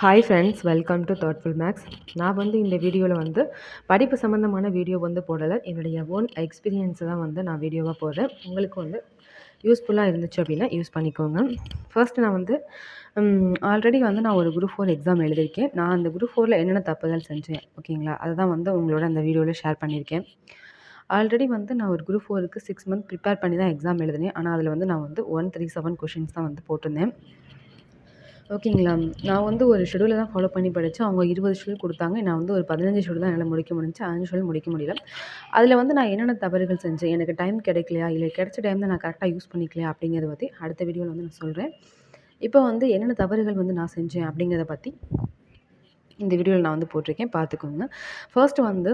Hi friends welcome to thoughtful makes நான் வந்து இந்த வீடியோவில் வந்து படிப்பு சம்மந்தமான வீடியோ வந்து போடலை. என்னுடைய ஓன் எக்ஸ்பீரியன்ஸை தான் வந்து நான் வீடியோவாக போடுறேன். உங்களுக்கு வந்து யூஸ்ஃபுல்லாக இருந்துச்சு அப்படின்னா யூஸ் பண்ணிக்கோங்க. ஃபர்ஸ்ட் நான் வந்து ஆல்ரெடி வந்து நான் ஒரு குரூப் ஃபோர் எக்ஸாம் எழுதியிருக்கேன். நான் அந்த குரூப் ஃபோரில் என்னென்ன தப்புகள் செஞ்சேன் ஓகேங்களா? அதை தான் வந்து உங்களோட அந்த வீடியோவில் ஷேர் பண்ணியிருக்கேன். ஆல்ரெடி வந்து நான் ஒரு குரூப் ஃபோருக்கு சிக்ஸ் மந்த் ப்ரிப்பேர் பண்ணி தான் எக்ஸாம் எழுதினேன். ஆனால் அதில் வந்து நான் வந்து ஒன் த்ரீ செவன் கொஷின்ஸ் தான் வந்து போட்டிருந்தேன். ஓகேங்களா? நான் வந்து ஒரு ஷெடியூலை தான் ஃபாலோ பண்ணி படித்தேன் அவங்க இருபது ஷெடியூல் கொடுத்தாங்க. நான் வந்து ஒரு பதினஞ்சு ஷெடியூல் தான் என்னால் முடிக்க முடிஞ்சு அஞ்சு ஷெடியூல் முடிக்க முடியல. அதில் வந்து நான் என்னென்ன தவறுகள் செஞ்சேன்? எனக்கு டைம் கிடைக்கலையா? இல்லை கிடைச்ச டைம் தான் நான் கரெக்டாக யூஸ் பண்ணிக்கலையா? அப்படிங்கிறத பற்றி அடுத்த வீடியோவில் வந்து நான் சொல்கிறேன் இப்போ வந்து என்னென்ன தவறுகள் வந்து நான் செஞ்சேன் அப்படிங்கிறத பற்றி இந்த வீடியோவில் நான் வந்து போட்டிருக்கேன். பார்த்துக்கோங்க ஃபர்ஸ்ட் வந்து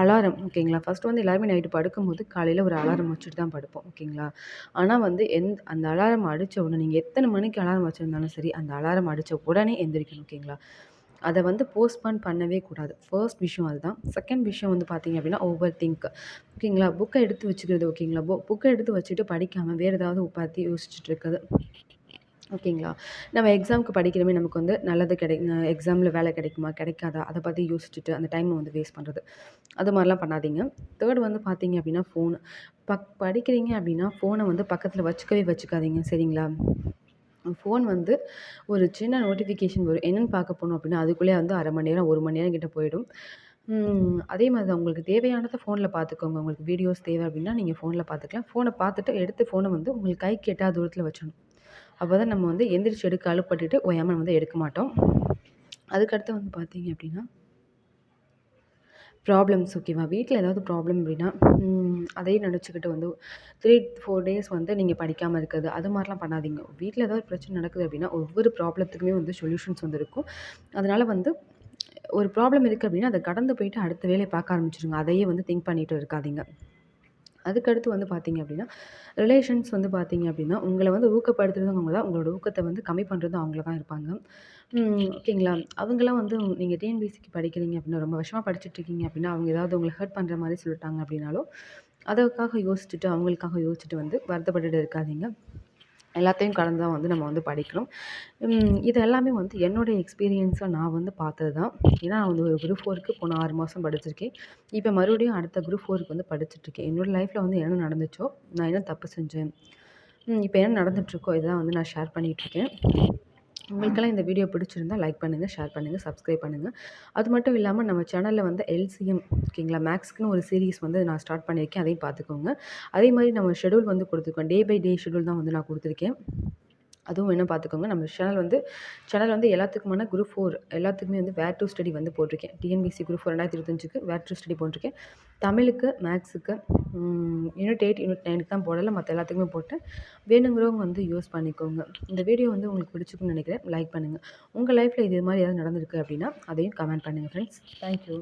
அலாரம் ஓகேங்களா? ஃபர்ஸ்ட் வந்து எல்லாருமே நைட்டு படுக்கும்போது காலையில் ஒரு அலாரம் வச்சுட்டு தான் படுப்போம் ஓகேங்களா? ஆனால் வந்து எந் அந்த அலாரம் அடித்த உடனே நீங்கள் எத்தனை மணிக்கு அலாரம் வச்சுருந்தாலும் சரி அந்த அலாரம் அடித்த உடனே எந்திரிக்கணும் ஓகேங்களா? அதை வந்து போஸ்ட்பான் பண்ணவே கூடாது. ஃபர்ஸ்ட் விஷயம் அதுதான். செகண்ட் விஷயம் வந்து பார்த்தீங்க அப்படின்னா ஓவர் திங்க் ஓகேங்களா புக்கை எடுத்து வச்சுக்கிறது ஓகேங்களா? புக்கை எடுத்து வச்சுட்டு படிக்காமல் வேறு ஏதாவது பற்றி யோசிச்சுட்டு இருக்குது ஓகேங்களா? நம்ம எக்ஸாமுக்கு படிக்கிறமே நமக்கு வந்து நல்லது கிடை எக்ஸாமில் வேலை கிடைக்குமா கிடைக்காதா? அதை பற்றி யோசிச்சுட்டு அந்த டைமை வந்து வேஸ்ட் பண்ணுறது அது மாதிரிலாம் பண்ணாதீங்க. தேர்ட் வந்து பார்த்தீங்க அப்படின்னா ஃபோன் பக் படிக்கிறீங்க அப்படின்னா ஃபோனை வந்து பக்கத்தில் வச்சுக்கவே வச்சுக்காதீங்க. சரிங்களா? ஃபோன் வந்து ஒரு சின்ன நோட்டிஃபிகேஷன் வரும். என்னென்னு பார்க்க போனோம் அப்படின்னா அதுக்குள்ளே வந்து அரை மணி நேரம் ஒரு மணி நேரம் கிட்ட போயிடும். அதே மாதிரி தான் உங்களுக்கு தேவையானதை ஃபோனில் பார்த்துக்கோங்க. உங்களுக்கு வீடியோஸ் தேவை அப்படின்னா நீங்கள் ஃபோனில் பார்த்துக்கலாம். ஃபோனை பார்த்துட்டு எடுத்து ஃபோனை வந்து உங்களுக்கு கைக்கு எட்டாத தூரத்தில் வச்சிடணும். அப்போ தான் நம்ம வந்து எந்திரிச்சு எடுக்க அழுப்பட்டுட்டு ஓயாமல் வந்து எடுக்க மாட்டோம். அதுக்கடுத்து வந்து பார்த்தீங்க அப்படின்னா ப்ராப்ளம்ஸ் ஓகேவா வீட்டில் ஏதாவது ப்ராப்ளம் அப்படின்னா அதையும் நினச்சிக்கிட்டு வந்து த்ரீ ஃபோர் டேஸ் வந்து நீங்கள் படிக்காமல் இருக்கிறது அது மாதிரிலாம் பண்ணாதீங்க. வீட்டில் ஏதாவது பிரச்சனை நடக்குது அப்படின்னா ஒவ்வொரு ப்ராப்ளத்துக்குமே வந்து சொல்யூஷன்ஸ் வந்து இருக்கும். அதனால் வந்து ஒரு ப்ராப்ளம் இருக்குது அப்படின்னா அதை கடந்து போயிட்டு அடுத்த வேலையை பார்க்க ஆரம்பிச்சிடுங்க அதையே வந்து திங்க் பண்ணிகிட்டு இருக்காதீங்க. அதுக்கடுத்து வந்து பார்த்தீங்க அப்படின்னா ரிலேஷன்ஸ் வந்து பார்த்தீங்க அப்படின்னா உங்களை வந்து ஊக்கப்படுத்துறது அவங்க தான் உங்களோட ஊக்கத்தை வந்து கம்மி பண்ணுறது அவங்கள தான் இருப்பாங்க. ஓகேங்களா? அவங்களாம் வந்து நீங்கள் டிஎன்பிசிக்கு படிக்கிறீங்க அப்படின்னா ரொம்ப வருஷமாக படிச்சுட்ருக்கீங்க அப்படின்னா அவங்க ஏதாவது உங்களை ஹர்ட் பண்ணுற மாதிரி சொல்லிட்டாங்க அப்படின்னாலும் அதற்காக யோசிச்சுட்டு அவங்களுக்காக யோசிச்சுட்டு வந்து வருத்தப்பட்டுட்டு இருக்காதீங்க. எல்லாத்தையும் கடந்து தான் வந்து நம்ம வந்து படிக்கணும் இது எல்லாமே வந்து என்னுடைய எக்ஸ்பீரியன்ஸாக நான் வந்து பார்த்தது தான். ஏன்னா நான் வந்து ஒரு குரூப் ஃபோருக்கு போன ஆறு மாதம் படிச்சிருக்கேன். இப்போ மறுபடியும் அடுத்த குரூப் ஃபோருக்கு வந்து படிச்சுட்ருக்கேன் என்னோடய லைஃப்பில் வந்து என்ன நடந்துச்சோ நான் என்ன தப்பு செஞ்சேன் இப்போ என்ன நடந்துகிட்ருக்கோ இதெல்லாம் வந்து நான் ஷேர் பண்ணிகிட்ருக்கேன் உங்களுக்கெல்லாம் இந்த வீடியோ பிடிச்சிருந்தா லைக் பண்ணுங்கள் ஷேர் பண்ணுங்கள் சப்ஸ்கிரைப் பண்ணுங்கள் அது மட்டும் இல்லாமல் நம்ம சேனலில் வந்து எல்சிஎம் ஓகேங்களா மேக்ஸ்க்குன்னு ஒரு சீரீஸ் வந்து நான் ஸ்டார்ட் பண்ணியிருக்கேன். அதையும் பார்த்துக்கோங்க. அதே மாதிரி நம்ம ஷெடியூல் வந்து கொடுத்துருக்கோம். டே பை டே ஷெடியூல் தான் வந்து நான் கொடுத்துருக்கேன். அதுவும் என்ன பார்த்துக்கோங்க. நம்ம சேனல் வந்து சேனல் வந்து எல்லாத்துக்குமான குரூப் ஃபோர் எல்லாத்துக்குமே வந்து வேர் டு ஸ்டடி வந்து போட்டிருக்கேன். டிஎன்பிசி குரூப் ஃபோர் ரெண்டாயிரத்தி இருபத்தஞ்சுக்கு வேர் டு ஸ்டடி போட்டிருக்கேன். தமிழுக்கு மேக்ஸுக்கு யூனிட் எயிட் யூனிட் நைனுக்கு தான் போடலை. மற்ற எல்லாத்துக்குமே போட்டேன். வேணுங்கிறவங்க வந்து யூஸ் பண்ணிக்கோங்க. இந்த வீடியோ வந்து உங்களுக்கு பிடிச்சிக்குன்னு நினைக்கிறேன். லைக் பண்ணுங்கள் உங்கள் லைஃப்பில் இது மாதிரி ஏதாவது நடந்திருக்கு அப்படின்னா அதையும் கமெண்ட் பண்ணுங்கள் ஃப்ரெண்ட்ஸ் தேங்க்யூ